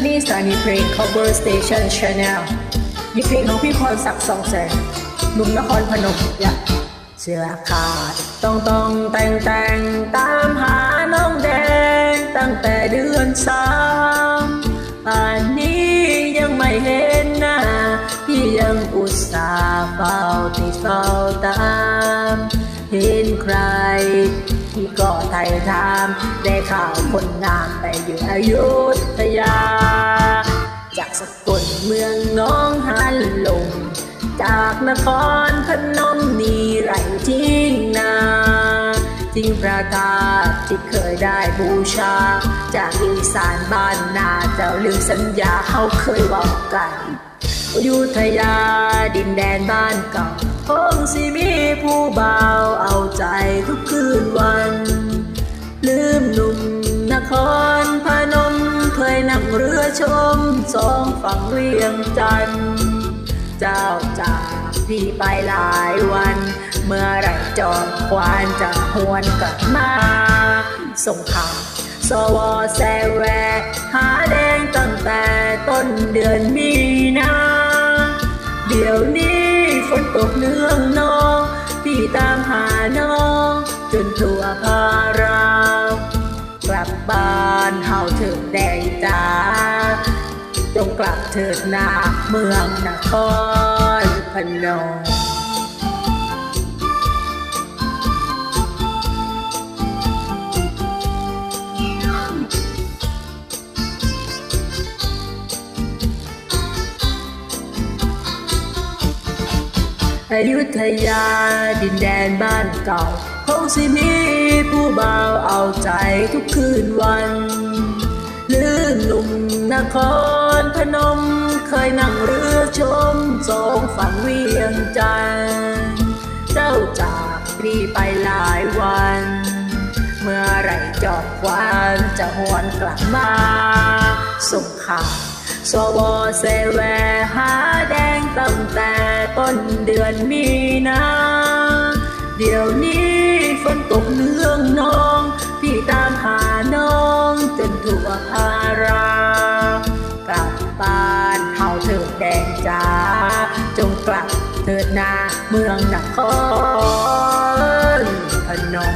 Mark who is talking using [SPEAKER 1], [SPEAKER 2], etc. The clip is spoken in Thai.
[SPEAKER 1] ถานีเพลง cover station channel มีเพลงของพี่พรศักดิ์สองแสงหนุ่มนครพนมยากเสื้อขาดต้องต้องแต่งแต่งตามหาน้องแดง ตั้งแต่เดือนสามป่านนี้ยังไม่เห็นหน้าพี่ยังอุตส่าห์เฝ้าติดเฝ้าตามเห็นใครที่ก็ไทยถามได้ข่าวคนงามไปอยู่อยุธยา สกลเมืองน้องหันลง จากนครพนมนี่ไรทิ้งนาทิ้งพระธาตุที่เคยได้บูชา จากอีสานบ้านนาเจ้าลืมสัญญาเขาเคยบอกกันอยุธยาดินแดนบ้านเก่าคงสิมีผู้เบาเอาใจทุกคืนวัน ชมสองฝั่งเวียงจันทร์เจ้าจากพี่ไปหลายวัน เมื่อไรจอมควานจะหวนกลับมาส่งข่าวสวแซแวหาแดงตั้งแต่ต้นเดือนมีนาเดี๋ยวนี้ฝนตกเนืองนองพี่ตามหาน้องจนทั่วพารากลับบ้านเฮาถิดแดงจ้า จงกลับเถิดนาเมืองนครพนมอยุธยาดินแดนบ้านเก่าคงสิมีผู้บ่าวเอาใจทุกคืนวัน ลืมหนุ่มนครพนม เคยนั่งเรือชมสองฝั่งเวียงจันทร์เจ้าจากพี่ไปหลายวัน เมื่อไรจอบควานจะหวนกลับมาส่งข่าวสวเซแวหาแดงตั้งแต่ต้นเดือนมีนา เดินหน้าเมืองนครพนม